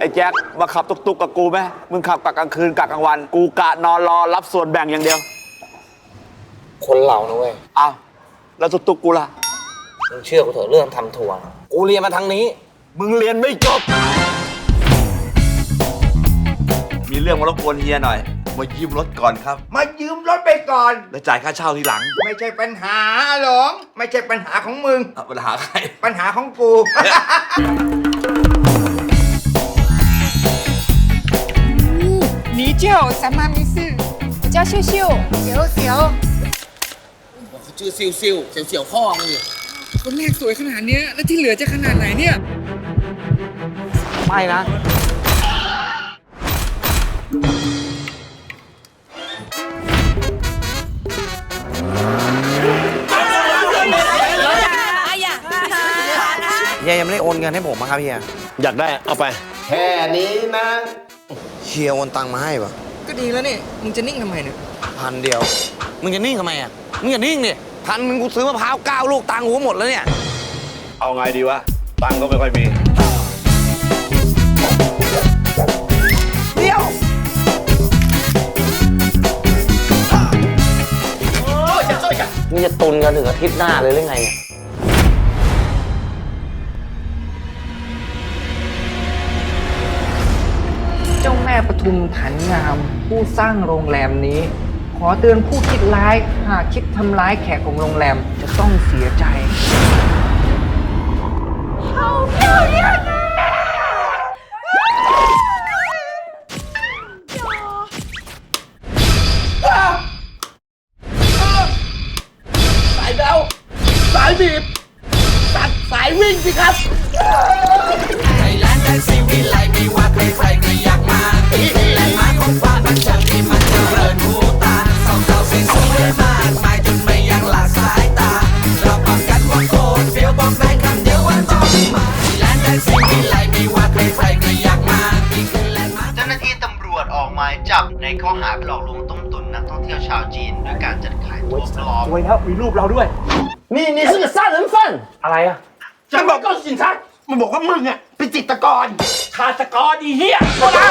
ไอ้แจ็คมาขับตุกตุกกับกูไหมมึงขับกะกลางคืนกะกลางวัน กูกะนอนรอรับส่วนแบ่งอย่างเดียวคนเรานะเว้ยอ้าวแล้วตุกตุกกูล่ะ มึงเชื่อกูเถอะเรื่องทำทัวร์นะกูเรียนมาทางนี้ มึงเรียนไม่จบ มีเรื่องมารบกวนเฮียหน่อย มายืมรถก่อนครับ มายืมรถไปก่อน แล้วจ่ายค่าเช่าทีหลังไม่ใช่ปัญหาหรองไม่ใช่ปัญหาของมึงเอาปัญหาใคร ปัญหาของกู 你叫什么名字？我叫秀秀。小小， ชื่อซิวซิวเสียวเสียวพ่อมึงดิ คนแรกสวยขนาดเนี้ยแล้วที่เหลือจะขนาดไหนเนี่ย ไม่นะ เฮียยังไม่ได้โอนเงินให้ผมอะครับเฮีย อยากได้เอาไป แค่นี้นะ เฮียโอนตังค์มาให้ปะก็ดีแล้วนี่ มึงจะนิ่งทำไมเนี่ย พันเดียว มึงจะนิ่งทำไมอะ มึงอย่านิ่งดิพันมึงกูซื้อมะพร้าวเก้าลูกตังค์กูหมดแล้วเนี่ย เอาไงดีวะ ตังค์ก็ไม่ค่อยมี เดียว มึงจะตุนกันถึงอาทิตย์หน้าเลยหรือไงเนี่ย ทุมฐานงามผู้สร้างโรงแรมนี้ ขอเตือนผู้คิดร้ายหากคิดทำร้ายแขกของโรงแรมจะต้องเสียใจเหมายจับในข้อหาหลอกลวงต้มตุ๋นนักท่องเที่ยวชาวจีนด้วยการจัดขายตัวปลอม 你你是个杀人犯 อะไรอ่ะ ฉันบอก告诉警察มันบอกว่ามึงอ่ะเป็นจิตรกรฆาตกรอีเหี้ย ไม่ไล่